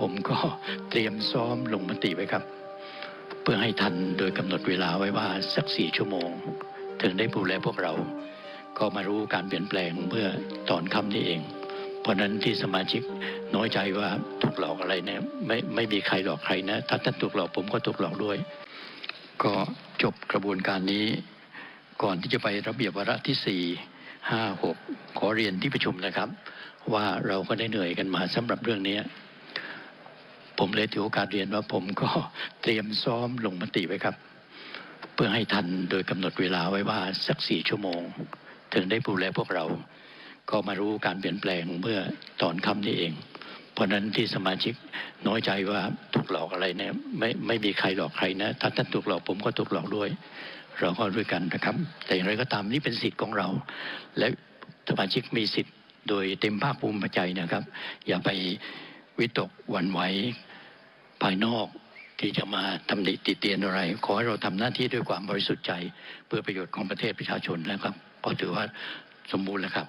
ผมก็เตรียมซ้อมลงมติไว้ครับ เพื่อให้ทันโดยกำหนดเวลาไว้ว่าสักสี่ชั่วโมง ถึงได้ดูแลพวกเรา ก็มารู้การเปลี่ยนแปลงเมื่อตอนค่ำนี้เอง เพราะฉะนั้นที่สมาชิกน้อยใจว่าถูกหลอกอะไรเนี่ยไม่ไม่มีใครหลอกใครนะถ้าท่านถูกหลอกผมก็ถูกหลอกด้วย ก็จบกระบวนการนี้ ก่อนที่จะไประเบียบวาระที่สี่ห้าหกขอเรียนที่ประชุมนะครับ ว่าเราก็ได้เหนื่อยกันมาสำหรับเรื่องนี้ ผมเลยถือโอกาสเรียนว่าผมก็เตรียมซ้อมลงมติไว้ครับ เพื่อให้ทันโดยกำหนดเวลาไว้ว่าสักสี่ชั่วโมง ถึงได้ดูแลพวกเรา ก็มารู้การเปลี่ยนแปลงเมื่อตอนค่ำนี้เอง เพราะฉะนั้นที่สมาชิกน้อยใจว่าถูกหลอกอะไรเนี่ยไม่ไม่มีใครหลอกใครนะถ้าท่านถูกหลอกผมก็ถูกหลอกด้วย เราก็ด้วยกันนะครับ แต่อย่างไรก็ตามนี่เป็นสิทธิ์ของเรา และสมาชิกมีสิทธิ์โดยเต็มภาคภูมิใจนะครับ อย่าไปวิตกหวั่นไหว ภายนอกที่จะมาทำหนิติเตียนอะไร ขอให้เราทำหน้าที่ด้วยความบริสุทธิ์ใจ เพื่อประโยชน์ของประเทศประชาชนนะครับก็ถือว่าสมบูรณ์แล้วครับ